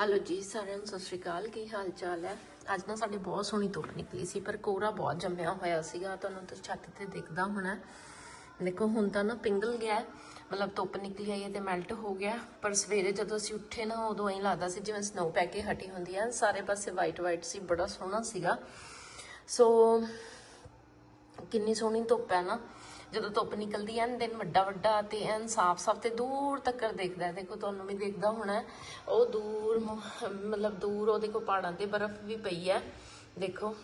Hello ਜੀ, ਸਾਰਿਆਂ ਨੂੰ ਸਤਿ ਸ਼੍ਰੀ ਅਕਾਲ। ਕੀ ਹਾਲ ਚਾਲ ਹੈ? ਅੱਜ ਨਾ ਸਾਡੇ ਬਹੁਤ ਸੋਹਣੀ ਧੁੱਪ ਨਿਕਲੀ ਸੀ, ਪਰ ਕੋਰਾ ਬਹੁਤ ਜੰਮਿਆ ਹੋਇਆ ਸੀਗਾ। ਤੁਹਾਨੂੰ ਤਾਂ ਛੱਤ ਤੇ ਦਿਖਦਾ ਹੋਣਾ। ਦੇਖੋ, ਹੁਣ ਤਾਂ ਨਾ ਪਿੰਗਲ ਗਿਆ ਮਤਲਬ ਧੁੱਪ ਨਿਕਲੀ ਆਈ ਹੈ ਤੇ ਮੈਲਟ ਹੋ ਗਿਆ। ਪਰ ਸਵੇਰੇ ਜਦੋਂ ਅਸੀਂ ਉੱਠੇ ਨਾ, ਉਦੋਂ ਐਂ ਲੱਗਦਾ ਸੀ ਜਿਵੇਂ ਸਨੋ ਪੈ ਕੇ ਹਟੀ ਹੁੰਦੀ ਹੈ ਸਾਰੇ ਪਾਸੇ ਵਾਈਟ ਵਾਈਟ ਸੀ, ਬੜਾ ਸੋਹਣਾ ਸੀਗਾ। ਸੋ ਕਿੰਨੀ ਸੋਹਣੀ ਧੁੱਪ ਹੈ ਨਾ। ਜਦੋਂ ਧੁੱਪ ਨਿਕਲਦੀ ਹੈ ਦਿਨ ਵੱਡਾ ਵੱਡਾ ਤੇ ਐਨ ਸਾਫ਼-ਸਾਫ਼ ਤੇ ਦੂਰ ਤੱਕ ਦੇਖਦਾ ਦੇਖੋ, ਤੁਹਾਨੂੰ ਵੀ ਦੇਖਦਾ ਹੋਣਾ ਉਹ ਦੂਰ ਮਤਲਬ ਦੂਰ ਉਹ ਦੇਖੋ ਪਹਾੜਾਂ ਤੇ ਬਰਫ਼ ਵੀ ਪਈ ਹੈ ਦੇਖੋ।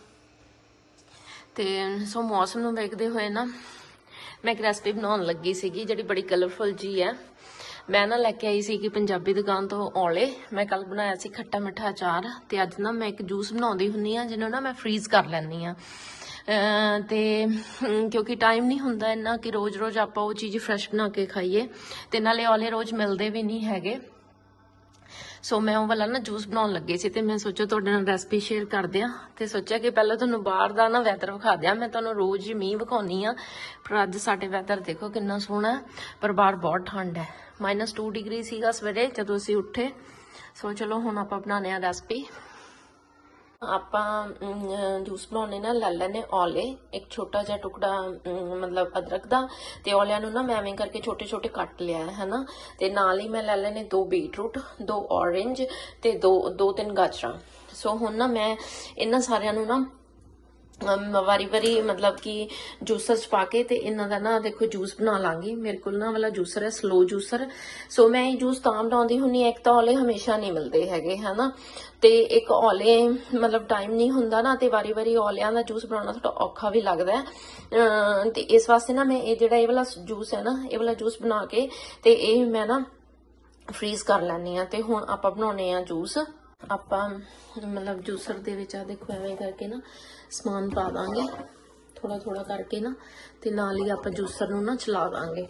ਤੇ ਸੋ ਮੌਸਮ ਨੂੰ ਵੇਖਦੇ ਹੋਏ ਨਾ, ਮੈਂ ਇੱਕ ਰੈਸਪੀ ਬਣਾਉਣ ਲੱਗੀ ਸੀਗੀ, ਜਿਹੜੀ ਬੜੀ ਕਲਰਫੁਲ ਜੀ ਹੈ ਮੈਂ ਨਾ ਲੈ ਕੇ ਆਈ ਸੀ ਕਿ ਪੰਜਾਬੀ ਦੁਕਾਨ ਤੋਂ ਔਲੇ। ਮੈਂ ਕੱਲ ਬਣਾਇਆ ਸੀ ਖੱਟਾ ਮਿੱਠਾ ਅਚਾਰ। ਤੇ ਅੱਜ ਨਾ ਮੈਂ ਇੱਕ ਜੂਸ ਬਣਾਉਂਦੀ ਹੁੰਨੀ ਆ, ਜਿਹਨੂੰ ਨਾ ਮੈਂ ਫ੍ਰੀਜ਼ ਕਰ ਲੈਂਦੀ ਆ। ਤੇ ਕਿਉਂਕਿ ਟਾਈਮ ਨਹੀਂ ਹੁੰਦਾ ਇੰਨਾ ਕਿ ਰੋਜ਼-ਰੋਜ਼ ਆਪਾਂ ਉਹ ਚੀਜ਼ ਫਰੈਸ਼ ਬਣਾ ਕੇ ਖਾਈਏ ਤੇ ਨਾਲੇ ਔਲੇ ਰੋਜ਼ ਮਿਲਦੇ ਵੀ ਨਹੀਂ ਹੈਗੇ। ਸੋ ਮੈਂ ਉਹ ਵਾਲਾ ਨਾ ਜੂਸ ਬਣਾਉਣ ਲੱਗੀ ਸੀ ਤੇ ਮੈਂ ਸੋਚਿਆ ਤੁਹਾਡੇ ਨਾਲ ਰੈਸਪੀ ਸ਼ੇਅਰ ਕਰ ਦਿਆਂ ਤੇ ਸੋਚਿਆ ਕਿ ਪਹਿਲਾਂ ਤੁਹਾਨੂੰ ਬਾਹਰ ਦਾ ਨਾ ਵੈਦਰ ਵਿਖਾ ਦਿਆਂ। ਮੈਂ ਤੁਹਾਨੂੰ ਰੋਜ਼ ਹੀ ਮੀਂਹ ਵਿਖਾਉਣੀ ਆ, ਪਰ ਅੱਜ ਸਾਡੇ ਵੈਦਰ ਦੇਖੋ ਕਿੰਨਾ ਸੋਹਣਾ ਪਰ ਬਾਹਰ ਬਹੁਤ ਠੰਡ ਹੈ। -2 ਡਿਗਰੀ ਸੀਗਾ ਸਵੇਰੇ ਜਦੋਂ ਅਸੀਂ ਉੱਠੇ। ਸੋ ਚਲੋ ਹੁਣ ਆਪਾਂ ਬਣਾਉਂਦੇ ਆ ਰੈਸਪੀ ਆਪਾਂ ਜੂਸ ਬਣਾਉਣੇ ਨਾ, ਲੈ ਲੈਣੇ ਔਲੇ। ਇੱਕ ਛੋਟਾ ਜਿਹਾ ਟੁਕੜਾ ਮਤਲਬ ਅਦਰਕ ਦਾ। ਤੇ ਔਲਿਆਂ ਨੂੰ ਨਾ ਮੈਂ ਐਵੇਂ ਕਰਕੇ ਛੋਟੇ ਛੋਟੇ ਕੱਟ ਲਿਆ ਹੈ, ਹਨਾ? ਤੇ ਨਾਲ ਹੀ ਮੈਂ ਲੈ ਲੈਣੇ ਦੋ ਬੀਟਰੂਟ, ਦੋ ਔਰੇਂਜ ਤੇ ਦੋ ਦੋ ਤਿੰਨ ਗਾਜਰਾਂ। ਸੋ ਹੁਣ ਨਾ ਮੈਂ ਇਹਨਾਂ ਸਾਰਿਆਂ ਨੂੰ ਨਾ ਵਾਰੀ ਵਾਰੀ ਮਤਲਬ ਕਿ ਜੂਸਰ ਚ ਪਾ ਕੇ ਤੇ ਇਹਨਾਂ ਦਾ ਨਾ ਦੇਖੋ ਜੂਸ ਬਣਾ ਲਾਂਗੀ। ਮੇਰੇ ਕੋਲ ਨਾ ਵਾਲਾ ਜੂਸਰ ਹੈ ਸਲੋ ਜੂਸਰ ਸੋ ਮੈਂ ਇਹ ਜੂਸ ਤਾਂ ਬਣਾਉਂਦੀ ਹੁੰਨੀ ਹਾਂ, ਇੱਕ ਤਾਂ ਔਲੇ ਹਮੇਸ਼ਾ ਨਹੀਂ ਮਿਲਦੇ ਹੈਗੇ ਹਨਾ? ਤੇ ਇੱਕ ਔਲੇ ਮਤਲਬ ਟਾਈਮ ਨਹੀਂ ਹੁੰਦਾ ਨਾ ਤੇ ਵਾਰੀ ਵਾਰੀ ਔਲਿਆਂ ਦਾ ਜੂਸ ਬਣਾਉਣਾ ਥੋੜਾ ਔਖਾ ਵੀ ਲੱਗਦਾ ਹੈ। ਤੇ ਇਸ ਵਾਸਤੇ ਨਾ ਮੈਂ ਇਹ ਜਿਹੜਾ ਇਹ ਵਾਲਾ ਜੂਸ ਹੈ ਨਾ ਇਹ ਵਾਲਾ ਜੂਸ ਬਣਾ ਕੇ ਤੇ ਇਹ ਮੈਂ ਨਾ ਫ੍ਰੀਜ਼ ਕਰ ਲੈਣੀ ਆ ਤੇ ਹੁਣ ਆਪਾਂ ਬਣਾਉਣੇ ਆ ਜੂਸ ਆਪਾਂ ਮਤਲਬ ਜੂਸਰ ਦੇ ਵਿੱਚ ਆ ਦੇਖੋ ਐਵੇਂ ਕਰਕੇ ਨਾ ਸਮਾਨ ਪਾ ਦਾਂਗੇ ਥੋੜਾ ਥੋੜਾ ਕਰਕੇ ਨਾ, ਤੇ ਨਾਲ ਹੀ ਆਪਾਂ ਜੂਸਰ ਨੂੰ ਨਾ ਚਲਾ ਦਾਂਗੇ।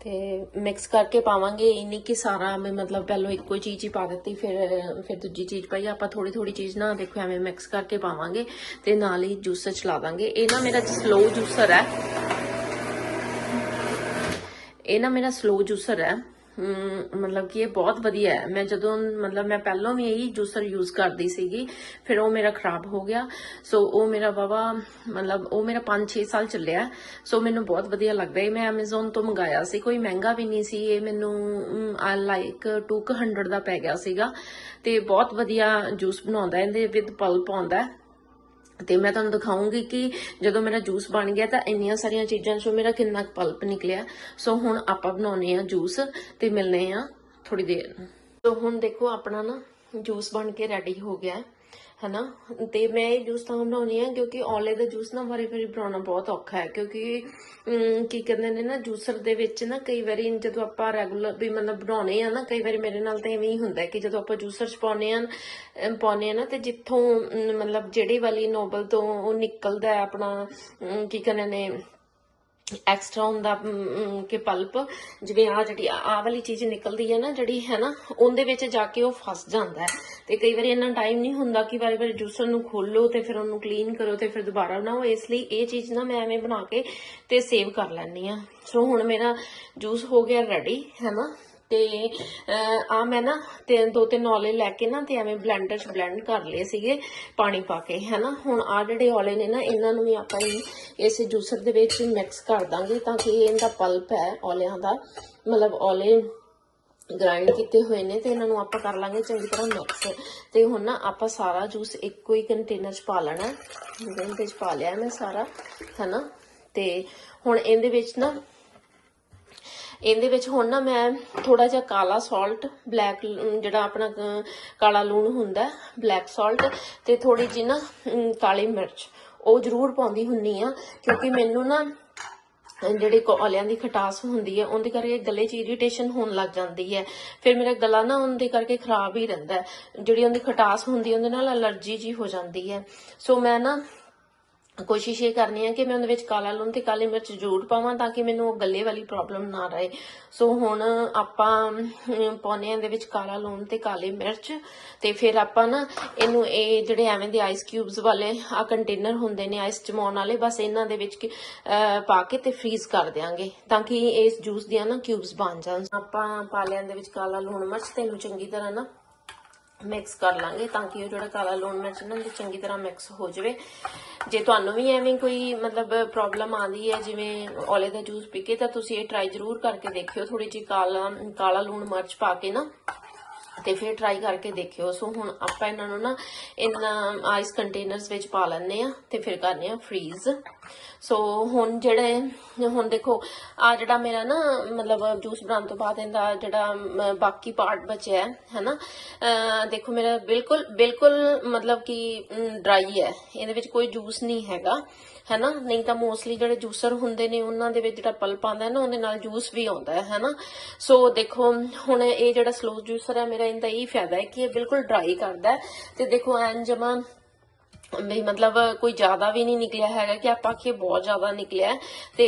ਤੇ ਮਿਕਸ ਕਰਕੇ ਪਾਵਾਂਗੇ ਇਹ ਨਹੀਂ ਕਿ ਸਾਰਾ ਮੈਂ ਮਤਲਬ ਪਹਿਲਾਂ ਇੱਕੋ ਹੀ ਚੀਜ਼ ਹੀ ਪਾ ਦਿੱਤੀ, ਫਿਰ ਫਿਰ ਦੂਜੀ ਚੀਜ਼ ਪਾਈ, ਆਪਾਂ ਥੋੜੀ ਥੋੜੀ ਚੀਜ਼ ਨਾ ਦੇਖੋ ਐਵੇਂ ਮਿਕਸ ਕਰਕੇ ਪਾਵਾਂਗੇ, ਤੇ ਨਾਲ ਹੀ ਜੂਸਰ ਚਲਾ ਦਾਂਗੇ। ਇਹ ਨਾ ਮੇਰਾ ਸਲੋ ਜੂਸਰ ਹੈ। ਇਹ ਨਾ ਮੇਰਾ ਸਲੋ ਜੂਸਰ ਹੈ। ਮਤਲਬ ਕਿ ਇਹ ਬਹੁਤ ਵਧੀਆ ਹੈ। ਮੈਂ ਜਦੋਂ, ਮਤਲਬ ਮੈਂ ਪਹਿਲਾਂ ਵੀ ਇਹੀ ਜੂਸਰ ਯੂਜ਼ ਕਰਦੀ ਸੀਗੀ, ਫਿਰ ਉਹ ਮੇਰਾ ਖਰਾਬ ਹੋ ਗਿਆ। ਸੋ ਉਹ ਮੇਰਾ ਬਾਬਾ ਮਤਲਬ ਉਹ ਮੇਰਾ 5-6 ਸਾਲ ਚੱਲਿਆ। ਸੋ ਮੈਨੂੰ ਬਹੁਤ ਵਧੀਆ ਲੱਗਦਾ ਹੈ ਮੈਂ Amazon ਤੋਂ ਮੰਗਾਇਆ ਸੀ। ਕੋਈ ਮਹਿੰਗਾ ਵੀ ਨਹੀਂ ਸੀ। ਇਹ ਮੈਨੂੰ ਲਾਈਕ 200 ਦਾ ਪੈ ਗਿਆ ਸੀਗਾ। ਤੇ ਬਹੁਤ ਵਧੀਆ ਜੂਸ ਬਣਾਉਂਦਾ ਇਹਦੇ ਵਿਦ ਪਲਪ ਆਉਂਦਾ ਤੇ ਮੈਂ ਤੁਹਾਨੂੰ ਦਿਖਾਉਂਗੀ ਕਿ ਜਦੋਂ ਮੇਰਾ ਜੂਸ ਬਣ ਗਿਆ ਤਾਂ ਇੰਨੀਆਂ ਸਾਰੀਆਂ ਚੀਜ਼ਾਂ ਚੋਂ ਮੇਰਾ ਕਿੰਨਾ ਪਲਪ ਨਿਕਲਿਆ। ਸੋ ਹੁਣ ਆਪਾਂ ਬਣਾਉਨੇ ਆ ਜੂਸ ਤੇ ਮਿਲਨੇ ਆ ਥੋੜੀ ਦੇਰ ਸੋ ਹੁਣ ਦੇਖੋ ਆਪਣਾ ਨਾ ਜੂਸ ਬਣ ਕੇ ਰੈਡੀ ਹੋ ਗਿਆ। ਹਨਾ? ਤੇ ਮੈਂ ਇਹ ਜੂਸ ਤਾਂ ਬਣਾਉਣੀ ਆ ਕਿਉਂਕਿ ਔਲੇ ਦਾ ਜੂਸ ਨਾ ਵਾਰੀ ਵਾਰੀ ਬਣਾਉਣਾ ਬਹੁਤ ਔਖਾ ਹੈ ਕਿਉਂਕਿ ਕੀ ਕਹਿੰਦੇ ਨੇ ਨਾ ਜੂਸਰ ਦੇ ਵਿੱਚ ਨਾ ਕਈ ਵਾਰੀ ਜਦੋਂ ਆਪਾਂ ਰੈਗੂਲਰ ਵੀ ਮਤਲਬ ਬਣਾਉਣੇ ਆ ਨਾ ਕਈ ਵਾਰੀ ਮੇਰੇ ਨਾਲ ਤਾਂ ਐਵੇਂ ਹੀ ਹੁੰਦਾ ਕਿ ਜਦੋਂ ਆਪਾਂ ਜੂਸਰ ਚ ਪਾਉਨੇ ਆ ਅਮ, ਪਾਉਨੇ ਆ ਨਾ ਤੇ ਜਿੱਥੋਂ ਮਤਲਬ ਜਿਹੜੀ ਵਾਲੀ ਨੋਬਲ ਤੋਂ ਉਹ ਨਿਕਲਦਾ ਹੈ ਆਪਣਾ ਕੀ ਕਹਿੰਦੇ ਨੇ ਐਕਸਟਰਾ ਹੁੰਦਾ ਕਿ ਪਲਪ ਜਿਵੇਂ ਆ ਜਿਹੜੀ ਆ ਵਾਲੀ ਚੀਜ਼ ਨਿਕਲਦੀ ਹੈ ਨਾ ਜਿਹੜੀ, ਹੈ ਨਾ, ਉਹਦੇ ਵਿੱਚ ਜਾ ਕੇ ਉਹ ਫਸ ਜਾਂਦਾ ਹੈ। ਤੇ ਕਈ ਵਾਰੀ ਇੰਨਾ ਟਾਈਮ ਨਹੀਂ ਹੁੰਦਾ ਕਿ ਵਾਰੀ ਵਾਰੀ ਜੂਸਰ ਨੂੰ ਖੋਲੋ ਤੇ ਫਿਰ ਉਹਨੂੰ ਕਲੀਨ ਕਰੋ ਤੇ ਫਿਰ ਦੁਬਾਰਾ ਬਣਾਓ। ਇਸ ਲਈ ਇਹ ਚੀਜ਼ ਨਾ ਮੈਂ ਐਵੇਂ ਬਣਾ ਕੇ ਤੇ ਸੇਵ ਕਰ ਲੈਂਦੀ ਆ ਸੋ ਹੁਣ ਮੇਰਾ ਜੂਸ ਹੋ ਗਿਆ ਰੈਡੀ ਹੈ ਨਾ? ਤੇ ਅਹ, ਆ ਮੈਂ ਨਾ ਤੇ ਦੋ ਤਿੰਨ ਔਲੇ ਲੈ ਕੇ ਨਾ ਤੇ ਐਵੇਂ ਬਲੈਂਡਰ 'ਚ ਬਲੈਂਡ ਕਰ ਲਏ ਸੀਗੇ ਪਾਣੀ ਪਾ ਕੇ ਹੈਨਾ? ਹੁਣ ਆ ਜਿਹੜੇ ਔਲੇ ਨੇ ਨਾ ਇਹਨਾਂ ਨੂੰ ਵੀ ਆਪਾਂ ਹੀ ਇਸ ਜੂਸਰ ਦੇ ਵਿੱਚ ਮਿਕਸ ਕਰ ਦਾਂਗੇ ਤਾਂ ਕਿ ਇਹਦਾ ਪਲਪ ਹੈ ਔਲਿਆਂ ਦਾ। ਮਤਲਬ ਔਲੇ ਗ੍ਰਾਈਂਡ ਕੀਤੇ ਹੋਏ ਨੇ ਤੇ ਇਹਨਾਂ ਨੂੰ ਆਪਾਂ ਕਰ ਲਾਂਗੇ ਚੰਗੀ ਤਰ੍ਹਾਂ ਮਿਕਸ ਤੇ ਹੁਣ ਨਾ ਆਪਾਂ ਸਾਰਾ ਜੂਸ ਇੱਕੋ ਹੀ ਕੰਟੇਨਰ 'ਚ ਪਾ ਲੈਣਾ ਇਹਦੇ 'ਚ ਪਾ ਲਿਆ ਮੈਂ ਸਾਰਾ ਹੈਨਾ? ਤੇ ਹੁਣ ਇਹਦੇ ਵਿੱਚ ਨਾ ਇਹਦੇ ਵਿੱਚ ਹੁਣ ਨਾ ਮੈਂ ਥੋੜਾ ਜਿਹਾ ਕਾਲਾ ਸਾਲਟ ਬਲੈਕ ਜਿਹੜਾ ਆਪਣਾ ਕਾਲਾ ਲੂਣ ਹੁੰਦਾ ਬਲੈਕ ਸਾਲਟ ਤੇ ਥੋੜੀ ਜਿਹੀ ਨਾ ਕਾਲੀ ਮਿਰਚ। ਉਹ ਜ਼ਰੂਰ ਪਾਉਂਦੀ ਹੁੰਨੀ ਆ, ਕਿਉਂਕਿ ਮੈਨੂੰ ਨਾ ਜਿਹੜੇ ਕੋਲਿਆਂ ਦੀ ਖਟਾਸ ਹੁੰਦੀ ਹੈ ਉਹਦੇ ਕਰਕੇ ਗਲੇ 'ਚ ਇਰੀਟੇਸ਼ਨ ਹੋਣ ਲੱਗ ਜਾਂਦੀ ਹੈ ਫਿਰ ਮੇਰਾ ਗਲਾ ਨਾ ਉਹਦੇ ਕਰਕੇ ਖਰਾਬ ਹੀ ਰਹਿੰਦਾ। ਜਿਹੜੀ ਉਹਦੀ ਖਟਾਸ ਹੁੰਦੀ ਉਹਦੇ ਨਾਲ ਅਲਰਜੀ ਜੀ ਹੋ ਜਾਂਦੀ ਹੈ ਸੋ ਮੈਂ ਨਾ ਕੋਸ਼ਿਸ਼ ਇਹ ਕਰਨੀ ਹੈ ਕਿ ਮੈਂ ਉਹਦੇ ਵਿੱਚ ਕਾਲਾ ਲੂਣ ਤੇ ਕਾਲੀ ਮਿਰਚ ਜ਼ਰੂਰ ਪਾਵਾਂ ਤਾਂ ਕਿ ਮੈਨੂੰ ਉਹ ਗੱਲੇ ਵਾਲੀ ਪ੍ਰੋਬਲਮ ਨਾ ਰਹੇ। ਸੋ ਹੁਣ ਆਪਾਂ ਅਮ, ਪਾਉਂਦੇ ਹਾਂ ਇਹਦੇ ਵਿੱਚ ਕਾਲਾ ਲੂਣ ਤੇ ਕਾਲੀ ਮਿਰਚ ਤੇ ਫਿਰ ਆਪਾਂ ਨਾ ਇਹਨੂੰ ਇਹ ਜਿਹੜੇ ਐਵੇਂ ਦੇ ਆਈਸ ਕਿਊਬਸ ਵਾਲੇ ਆ ਕੰਟੇਨਰ ਹੁੰਦੇ ਨੇ ਆਈਸ ਜਮਾਉਣ ਵਾਲੇ ਬਸ ਇਹਨਾਂ ਦੇ ਵਿੱਚ ਪਾ ਕੇ ਤੇ ਫ੍ਰੀਜ਼ ਕਰ ਦਿਆਂਗੇ ਤਾਂ ਕਿ ਇਸ ਜੂਸ ਦੀਆਂ ਨਾ ਕਿਊਬਸ ਬਣ ਜਾਣ। ਆਪਾਂ ਪਾ ਲਿਆਂ ਦੇ ਵਿੱਚ ਕਾਲਾ ਲੂਣ ਮਿਰਚ ਤੇ ਇਹਨੂੰ ਚੰਗੀ ਤਰ੍ਹਾਂ ਨਾ ਮਿਕਸ ਕਰ ਲਾਂਗੇ ਤਾਂ ਕਿ ਉਹ ਜਿਹੜਾ ਕਾਲਾ ਲੂਣ ਮਿਰਚ ਨਾ ਚੰਗੀ ਤਰ੍ਹਾਂ ਮਿਕਸ ਹੋ ਜਾਵੇ। ਜੇ ਤੁਹਾਨੂੰ ਵੀ ਐਵੇਂ ਕੋਈ ਮਤਲਬ ਪ੍ਰੋਬਲਮ ਆਉਂਦੀ ਹੈ, ਜਿਵੇਂ ਔਲੇ ਦਾ ਜੂਸ ਪੀ ਕੇ ਤਾਂ ਤੁਸੀਂ ਇਹ ਟਰਾਈ ਜ਼ਰੂਰ ਕਰਕੇ ਦੇਖਿਓ। ਥੋੜੀ ਜਿਹੀ ਕਾਲਾ ਕਾਲਾ ਲੂਣ ਮਿਰਚ ਪਾ ਕੇ ਨਾ। ਤੇ ਫਿਰ ਟਰਾਈ ਕਰਕੇ ਦੇਖਿਓ। ਸੋ ਹੁਣ ਆਪਾਂ ਇਹਨਾਂ ਨੂੰ ਨਾ ਇਹਨਾਂ ਆਈਸ ਕੰਟੇਨਰਸ ਵਿੱਚ ਪਾ ਲੈਣੇ ਆ ਤੇ ਫਿਰ ਕਰਨੇ ਆ ਫ੍ਰੀਜ਼ ਸੋ ਹੁਣ ਜਿਹੜੇ, ਹੁਣ ਦੇਖੋ, ਆ ਜਿਹੜਾ ਮੇਰਾ ਨਾ ਮਤਲਬ ਜੂਸ ਬਣਾਉਣ ਤੋਂ ਬਾਅਦ ਇਹਦਾ ਜਿਹੜਾ ਬਾਕੀ ਪਾਰਟ ਬਚਿਆ ਹੈ, ਹੈਨਾ? ਦੇਖੋ ਮੇਰਾ ਬਿਲਕੁਲ ਬਿਲਕੁਲ ਮਤਲਬ ਕਿ ਡਰਾਈ ਹੈ। ਇਹਦੇ ਵਿੱਚ ਕੋਈ ਜੂਸ ਨਹੀਂ ਹੈਗਾ, ਹੈਨਾ? ਨਹੀਂ ਤਾਂ ਮੋਸਟਲੀ ਜਿਹੜੇ ਜੂਸਰ ਹੁੰਦੇ ਨੇ, ਉਹਨਾਂ ਦੇ ਵਿੱਚ ਜਿਹੜਾ ਪਲਪ ਆਉਂਦਾ ਹੈ ਨਾ, ਉਹਦੇ ਨਾਲ ਜੂਸ ਵੀ ਆਉਂਦਾ ਹੈ, ਹੈਨਾ? ਸੋ ਦੇਖੋ, ਹੁਣ ਇਹ ਜਿਹੜਾ ਸਲੋ ਜੂਸਰ ਹੈ, ਮੇਰਾ ਇਹਦਾ ਇਹ ਫਾਇਦਾ ਹੈ ਕਿ ਇਹ ਬਿਲਕੁਲ ਡਰਾਈ ਕਰਦਾ ਹੈ। ਤੇ ਦੇਖੋ ਐਨ ਜਮਾ ਵੀ ਮਤਲਬ ਕੋਈ ਜ਼ਿਆਦਾ ਵੀ ਨਹੀਂ ਨਿਕਲਿਆ ਹੈਗਾ ਕਿ ਆਪਾਂ ਕਿ ਬਹੁਤ ਜ਼ਿਆਦਾ ਨਿਕਲਿਆ ਹੈ। ਤੇ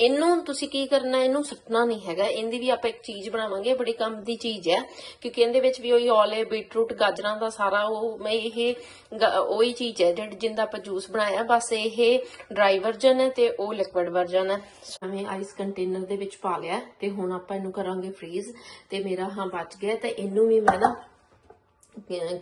ਇਹਨੂੰ ਤੁਸੀਂ ਕੀ ਕਰਨਾ, ਇਹਨੂੰ ਸੁੱਟਣਾ ਨਹੀਂ ਹੈਗਾ। ਇਹਦੀ ਵੀ ਆਪਾਂ ਇੱਕ ਚੀਜ਼ ਬਣਾਵਾਂਗੇ ਬੜੀ ਕੰਮ ਦੀ ਚੀਜ਼ ਹੈ। ਕਿਉਂਕਿ ਇਹਦੇ ਵਿੱਚ ਵੀ ਉਹੀ ਔਲੇ, ਬੀਟਰੂਟ, ਗਾਜਰਾਂ ਦਾ ਸਾਰਾ ਉਹ, ਮੈਂ ਇਹ ਗ- ਉਹੀ ਚੀਜ਼ ਹੈ ਜਿਹੜੀ ਜਿੰਦਾ ਆਪਾਂ ਜੂਸ ਬਣਾਇਆ। ਬਸ ਇਹ ਡਰਾਈ ਵਰਜਨ ਹੈ ਤੇ ਉਹ ਲਿਕਵਿਡ ਵਰਜਨ ਹੈ। ਮੈਂ ਆਈਸ ਕੰਟੇਨਰ ਦੇ ਵਿੱਚ ਪਾ ਲਿਆ ਤੇ ਹੁਣ ਆਪਾਂ ਇਹਨੂੰ ਕਰਾਂਗੇ ਫ੍ਰੀਜ਼। ਤੇ ਮੇਰਾ ਹਾਂ ਬਚ ਗਿਆ ਤੇ ਇਹਨੂੰ ਵੀ ਮੈਂ ਨਾ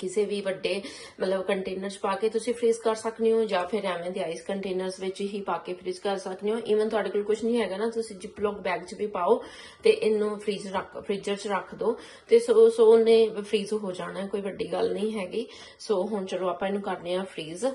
ਕਿਸੇ ਵੀ ਵੱਡੇ, ਮਤਲਬ ਕੰਟੇਨਰ 'ਚ ਪਾ ਕੇ ਤੁਸੀਂ ਫ੍ਰੀਜ਼ ਕਰ ਸਕਦੇ ਹੋ ਜਾਂ ਫਿਰ ਐਵੇਂ ਦੇ ਆਈਸ ਕੰਟੇਨਰਸ ਵਿੱਚ ਹੀ ਪਾ ਕੇ ਫ੍ਰੀਜ਼ ਕਰ ਸਕਦੇ ਹੋ। ਈਵਨ ਤੁਹਾਡੇ ਕੋਲ ਕੁਝ ਨਹੀਂ ਹੈਗਾ ਨਾ, ਤੁਸੀਂ ਜਿਪਲੋਕ ਬੈਗ 'ਚ ਵੀ ਪਾਓ ਤੇ ਇਹਨੂੰ ਫ੍ਰੀਜ਼ ਰੱਖ ਫ੍ਰੀਜ਼ਰ 'ਚ ਰੱਖ ਦਿਓ ਤੇ ਸੋ ਸੋ ਉਹਨੇ ਫ੍ਰੀਜ਼ ਹੋ ਜਾਣਾ, ਕੋਈ ਵੱਡੀ ਗੱਲ ਨਹੀਂ ਹੈਗੀ। ਸੋ ਹੁਣ ਚਲੋ ਆਪਾਂ ਇਹਨੂੰ ਕਰਨੇ ਆ ਫ੍ਰੀਜ਼